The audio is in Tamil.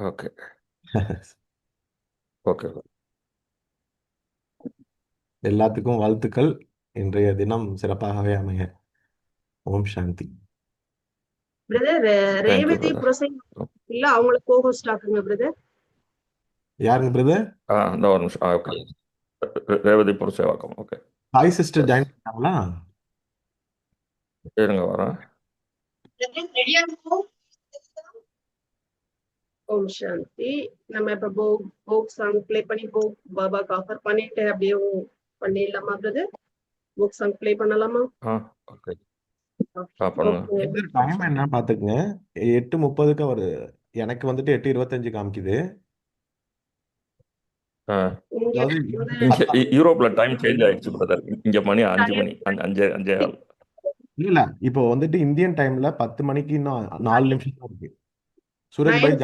ஓகே. ஓகே. எல்லாத்துக்கும் வாழ்த்துக்கள். இன்றைய தினம் சிறப்பாகவே அமைய. ஓம் சாந்தி. பிரதர் ரேவதி. ப்ரொசைட் இல்ல அவங்கள கோஹோஸ்ட் ஆக்குங்க பிரதர் யாருங்க பிரதர்? ஆ இந்த ஒரு நிமிஷம். Okay. Revathi Purasawalkam. Okay. Sai sister join பண்ணாங்களா? இருங்க வரேன். ஓம் சாந்தி நம்ம இப்ப போக் போக் சாங் ப்ளே பண்ணி போக் பாபாக்கு ஆஃபர் பண்ணிட்டு அப்படியே பண்ணிடலாமா பிரதர் போக் சாங் ப்ளே பண்ணலாமா ஆ ஓகே. ஆ பண்ணுங்க. ஓகே டைம் என்ன பாத்துக்குங்க. 8:30க்கு அவரு எனக்கு வந்துட்டு 8:25 காமிக்குது. ஆ. இங்க அதாவது வந்து இங்க யூ- யூரோப்ல டைம் சேஞ்ச் ஆயிடுச்சு பிரதர். இங்க மணி 5 மணி. அஞ்சு அஞ்சே அஞ்சே. இல்ல இப்போ வந்துட்டு இந்தியன் டைம்ல 10 மணிக்கு இன்னும் 4 நிமிஷம் தான் இருக்கு. சுரேஷ் பாய்